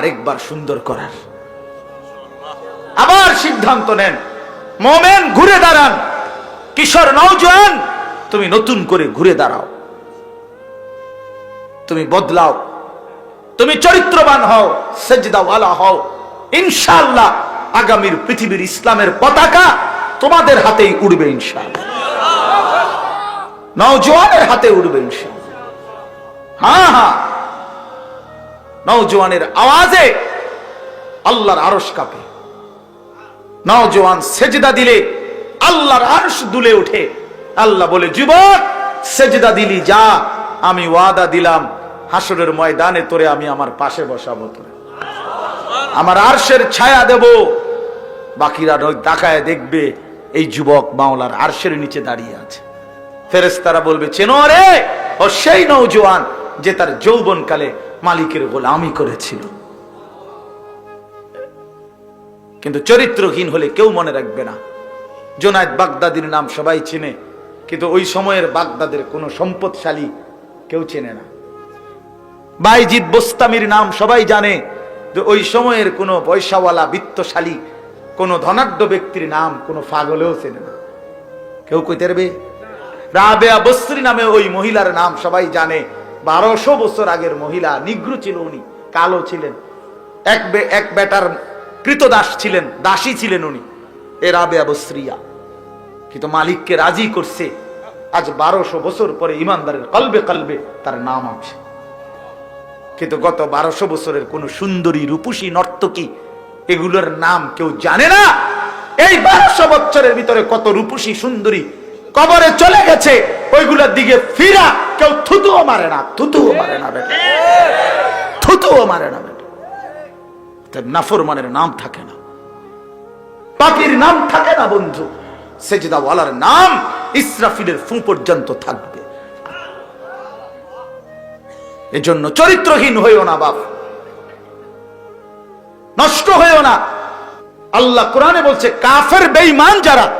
আরেকবার সুন্দর করার। আবার সিদ্ধান্ত নেন। মোমেন, ঘুরে দাঁড়ান। কিশোর, নওজোয়ান, তুমি নতুন করে ঘুরে দাঁড়াও। তুমি বদলাও। তুমি চরিত্রবান হও। সেজদাওয়ালা হও। ইনশাআল্লাহ আগামীর পৃথিবীর ইসলামের পতাকা তোমাদের হাতেই উড়বে ইনশাআল্লাহ। নওজোয়ানের হাতে উড়বে ইনশাআল্লাহ। হ্যাঁ হ্যাঁ। নওজোয়ানের আওয়াজে আল্লাহর আরশ কাঁপে। নওজোয়ান সেজদা দিলে আল্লাহর আরশ দুলে ওঠে। আল্লাহ বলে, যুবক, সেজদা দিলি, যা, আমি ওয়াদা দিলাম। হাসরের ময়দানে তোরে আমি আমার পাশে বসাবো তোরে। আমার আরশের ছায়া দেব। বাকিরা তাকায় দেখবে এই যুবক মাওলার আরশের নিচে দাঁড়িয়ে আছে। ফেরেস্তারা বলবে, চেনো রে, ও সেই নৌজওয়ান যে তার যৌবনকালে মালিকের গোলামি করেছিল। কিন্তু চরিত্রহীন হলে কেউ মনে রাখবে না। জোনায়দ বাগদাদির নাম সবাই চেনে, কিন্তু ওই সময়ের বাগদাদের কোনো সম্পদশালী কেউ চেনে না। বাইজিদ বোস্তামির নাম সবাই জানে যে ওই সময়ের কোনো পয়সাওয়ালা, বিত্তশালী, কোনো ধনাঢ্য ব্যক্তির নাম কোনো ফাগলেও চেনে না। কেউ কইতে রাবেয়া বস্ত্রী নামে ওই মহিলার নাম সবাই জানে। বারোশো বছর আগের মহিলা, নিগ্রু ছিল উনি, কালো ছিলেন। এক এক বেটার কৃতদাস ছিলেন, দাসী ছিলেন উনি। এ বস্ত্রিয়া কিন্তু মালিককে রাজি করছে। আজ বারোশো বছর পরে ইমানদারের কলবে কলবে তার নাম আছে কিন্তু গত বারোশো বছরের কোন সুন্দরী, রূপসী, নর্তকী, এগুলোর নাম কেউ জানে না। এই বারোশো বছরের ভিতরে কত রূপসী, সুন্দরী কবরে চলে গেছে, ওইগুলোর দিকে ফিরা, কেউ থুতুও মারে না, থুতুও মারে না বেটা। থুতুও মারে না বেটা। নাফর মানের নাম থাকে না। পাপির নাম থাকে না বন্ধু। সেজদাওয়ালার নাম ইসরাফিলের ফু পর্যন্ত থাকবে। এজন্য চরিত্রহীন হইও না বাপ। নষ্ট হইও না। আল্লাহ কোরআনে বলছে, কাফের বেঈমান যারা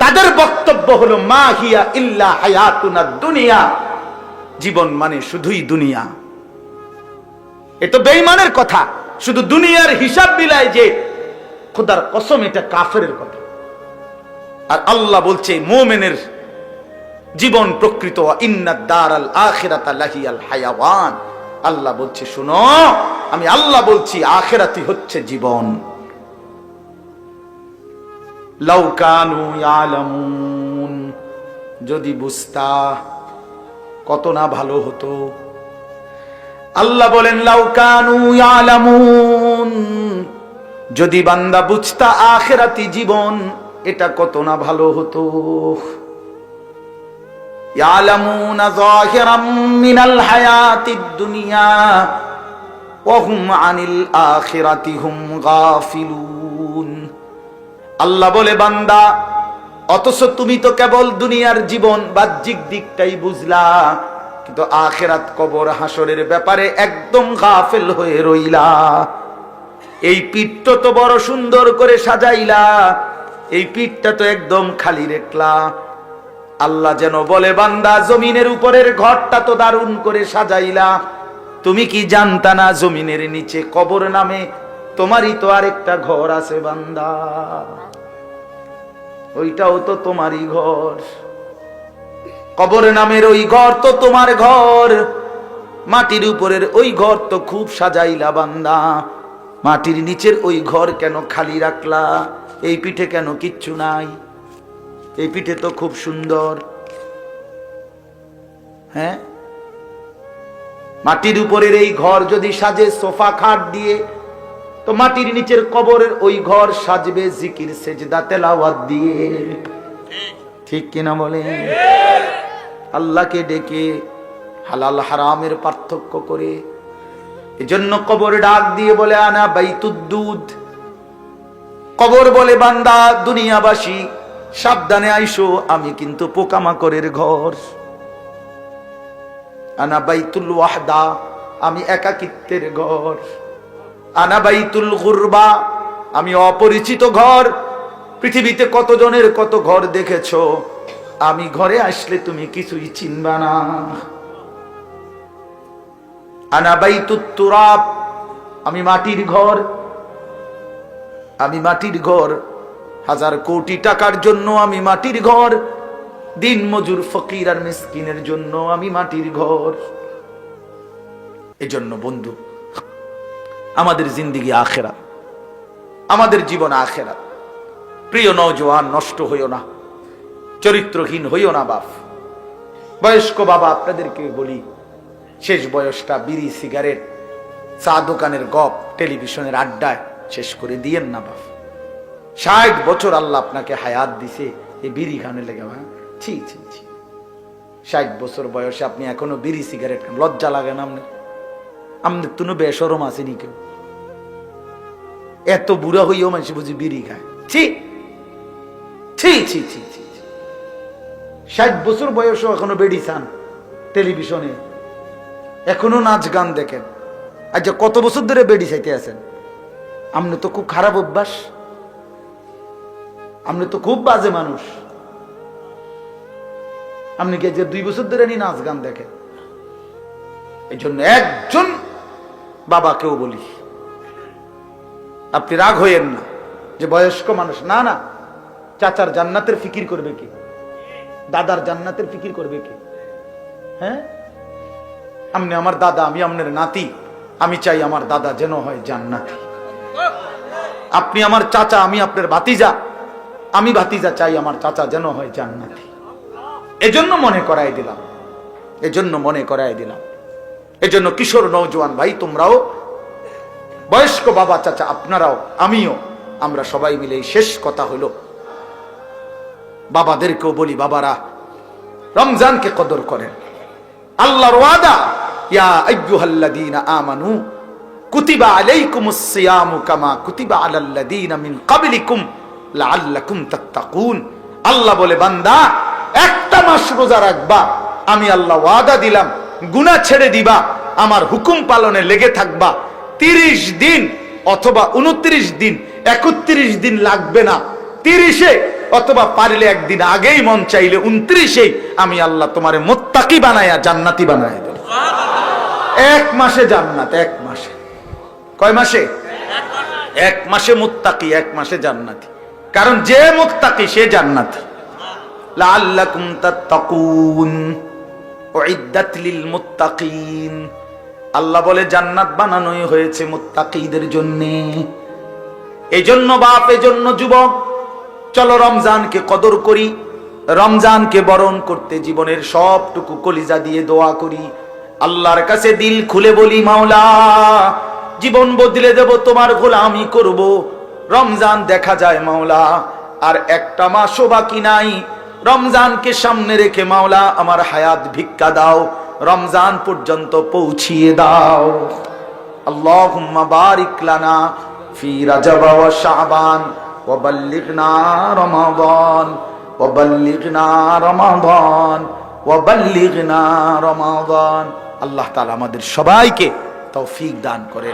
তাদের বক্তব্য হলো, মা হিয়া ইল্লা হায়াতুনা দুনিয়া। জীবন মানে শুধুই দুনিয়া। এ তো বেঈমানের কথা। শুধু দুনিয়ার হিসাব বিলায় যে খোদার কসম, এটা কাফের কথা। আর আল্লাহ বলছে, মোমেনের জীবন প্রকৃত ইন্নাদ্দার আল আখিরাতা লাহিয়াল হায়াওয়ান। আল্লাহ বলছে, শুনো, আমি আল্লাহ বলছি আখেরাতি হচ্ছে জীবন। যদি বুঝতা কত না ভালো হতো। আল্লাহ বলেন লাউকানু আলামুন যদি বান্দা বুঝতা আখেরাতি জীবন, এটা কত না ভালো হতো। ইয়ালামুনা দুনিয়া হুম আনিল আখিরাতি হুম গাফিলুন। আল্লাহ বলে, বান্দা, অথচ তুমি তো কেবল দুনিয়ার জীবন বাহ্যিক দিকটাই বুঝলা, কিন্তু আখেরাত কবর হাসরের ব্যাপারে একদম গাফেল হয়ে রইলা। এই পিঠটা তো বড় সুন্দর করে সাজাইলা, এই পিঠটা তো একদম খালি রেখলা। আল্লাহ যেন বলে, বান্দা, জমিনের উপরের ঘরটা তো দারুণ করে সাজাইলা। তুমি কি জানতা না জমিনের নিচে কবর নামে তোমারই তো আরেকটা ঘর আছে বান্দা। ওইটাও তো তোমারই ঘর। কবর নামের ওই ঘর তো তোমার ঘর। মাটির উপরের ওই ঘর তো খুব সাজাইলা বান্দা। মাটির নিচের ওই ঘর কেন খালি রাখলা? এই পিঠে কেন কিচ্ছু নাই? এই পিঠে তো খুব সুন্দর। হ্যাঁ? মাটির উপরের এই ঘর যদি সাজে সোফা খাট দিয়ে তো মাটির নিচের কবরের ওই ঘর সাজবে জিকির, সেজদা, তেলাওয়াত দিয়ে। ঠিক কিনা বলে আল্লাহকে ডেকে হালাল হারামের পার্থক্য করে এজন্য কবর ডাক দিয়ে বলে, আনা বাইতুদ্দুদ কবর বলে, বান্দা, দুনিয়াবাসী, সাবধানে আইসো, আমি কিন্তু পোকামাকড়ের ঘর। আনা বাইতুল ওয়াহদা, আমি একাকিত্বের ঘর। আনা বাইতুল গুরবা। আমি অপরিচিত ঘর। পৃথিবীতে কতজনের কত ঘর দেখেছ? আমি ঘরে আসলে তুমি কিছুই চিনবা না। আনা বাইতুত তুরাব। আমি মাটির ঘর। আমি মাটির ঘর। হাজার কোটি টাকার জন্য আমি মাটির ঘর। দিন মজুর ফকির আর মিসকিনের জন্য আমি মাটির ঘর। এজন্য বন্ধু আমাদের জিন্দিগি আখেরা আমাদের জীবন আখেরা প্রিয় নওজোয়ান, নষ্ট হইও না, চরিত্রহীন হইও না বাপ। বয়স্ক বাবা, আপনাদেরকে বলি, শেষ বয়সটা বিড়ি, সিগারেট, চা দোকানের গপ, টেলিভিশনের আড্ডায় শেষ করে দিয়েন না বাপ। ষাট বছর আল্লাহ আপনাকে হায়াত দিছে এই বিড়ি খানে লেগে হ্যাঁ? ছি ছি ছি। ষাট বছর বয়সে আপনি এখনও বিড়ি, সিগারেট লজ্জা লাগে না আপনার? আপনার তুনো বেসরম আসেনি কেউ এত বুড়া হইও মানুষ বুঝি বিড়ি খায়। ছি! ছি ছি ছি ছি। ষাট বছর বয়সও এখনও বেড়ি চান টেলিভিশনে। এখনও নাচ গান দেখেন। আচ্ছা কত বছর ধরে বেড়ি চাইতে আছেন? আপনি তো খুব খারাপ অভ্যাস। আপনি তো খুব বাজে মানুষ। আপনি কি যে দুই বছর ধরে নি নাচ গান দেখেন এই জন্য একজন বাবাকেও বলি। আপনি রাগ হইয়েন না। যে বয়স্ক মানুষ, না না, চাচার জান্নাতের ফিকির করবে কি? দাদার জান্নাতের ফিকির করবে কি? হ্যাঁ? আপনি আমার দাদা, আমি আপনার নাতি। আমি চাই আমার দাদা যেন হয় জান্নাতি। আপনি আমার চাচা, আমি আপনার ভাতিজা। আমি ভাতিজা চাই আমার চাচা যেন হয় জান্নাতি। এজন্য মনে করাই দিলাম। এজন্য মনে করাই দিলাম। এজন্য কিশোর নৌজওয়ান ভাই, তোমরাও, বয়স্ক বাবা চাচা আপনারাও, আমিও, আমরা সবাই মিলে শেষ কথা হলো। বাবাদেরকেও বলি, বাবারা, রমজানকে কদর করেন। আল্লাহর ওয়াদা, ইয়া আমানু, কুতিবা কামা কুতিবা আল্লাহ বলে, বান্দা, একটা মাস রোজা রাখবা, আমি আল্লাহ ওয়াদা দিলাম গুনাহ ছেড়ে দিবা, আমার হুকুম পালনে লেগে থাকবা। তিরিশ দিন অথবা উনত্রিশ দিন, একত্রিশ দিন লাগবে না। তিরিশে অথবা পারলে একদিন আগেই মন চাইলে উনত্রিশে আমি আল্লাহ তোমার মোত্তাকি বানায়া, জান্নাতি বানায় দেব। এক মাসে জান্নাত, এক মাসে। কয় মাসে? এক মাসে মুত্তাকি, এক মাসে জান্নাতি। কারণ যে মুত্তাকি সে জান্নাতি। লাআল্লাকুম তাত্তাকুন। আল্লাহ বলে, জান্নাত বানানোই হয়েছে মুত্তাকিদের জন্য। এই জন্য বাপ এই জন্য যুবক, চলো রমজানকে কদর করি, রমজানকে বরণ করতে জীবনের সবটুকু কলিজা দিয়ে দোয়া করি। আল্লাহর কাছে দিল খুলে বলি, মাওলা, জীবন বদলে দেব, তোমার গোলামি করব। রমজান দেখা যায়, মাওলা, আর একটা মাসও বাকি নাই। রমজানকে সামনে রেখে মাওলা, আমার হায়াত ভিক্ষা দাও, রমজান পর্যন্ত পৌঁছিয়ে দাও। আল্লাহুম্মা বারিক লানা ফি রাজব ওয়া শাবান ওয়া বাল্লিগনা রমাদান, ওয়া বাল্লিগনা রমাদান, ওয়া আল্লাহ তাআলা আমাদের সবাইকে তৌফিক দান করেন।